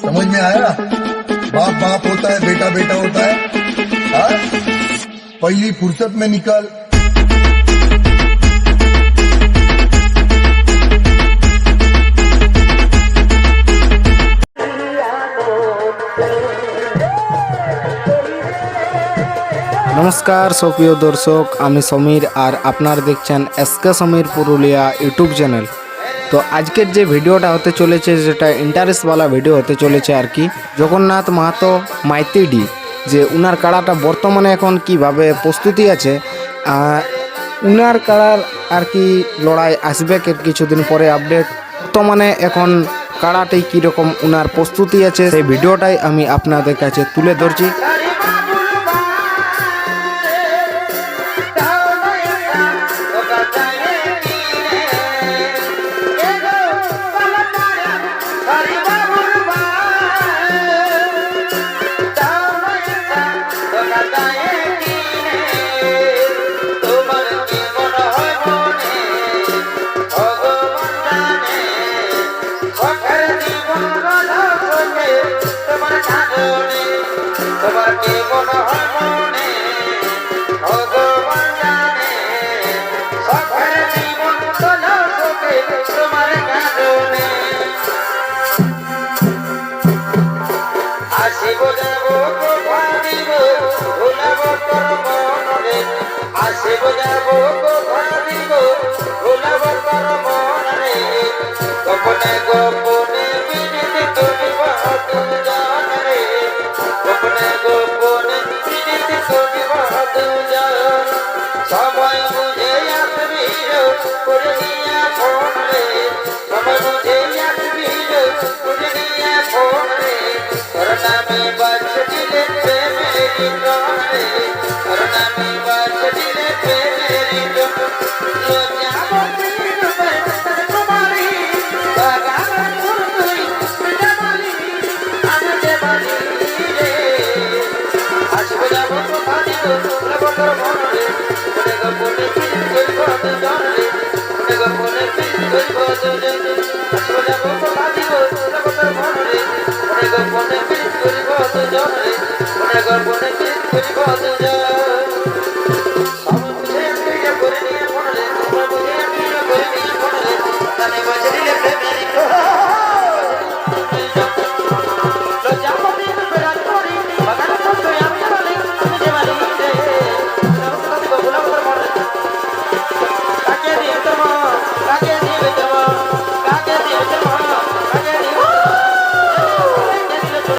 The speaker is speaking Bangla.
समझ में आया बाप बाप होता है बेटा बेटा होता है हाँ? पहली फुर्सत में निकल নমস্কার সুপ্রিয় দর্শক আমি সমীর আর আপনারা দেখছেন SK Samir Purulia YouTube channel তো আজকের যে ভিডিওটা হতে চলেছে, যেটা ইন্টারেস্টওয়ালা ভিডিও হতে চলেছে আর কি, জগন্নাথ মাহাতো মাইতিডি যে উনার কাড়াটা বর্তমানে এখন কীভাবে প্রস্তুতি আছে উনার কাড়ার আর কি লড়াই আসবে কিছুদিন পরে আপডেট বর্তমানে এখন কাড়াটি কীরকম উনার প্রস্তুতি আছে, সেই ভিডিওটাই আমি আপনাদের কাছে তুলে ধরছি। আসিব যাব দিব ভুলাব তোর মনরে গোপনে গোপনে সব মনে গোপনে ফির করব তুই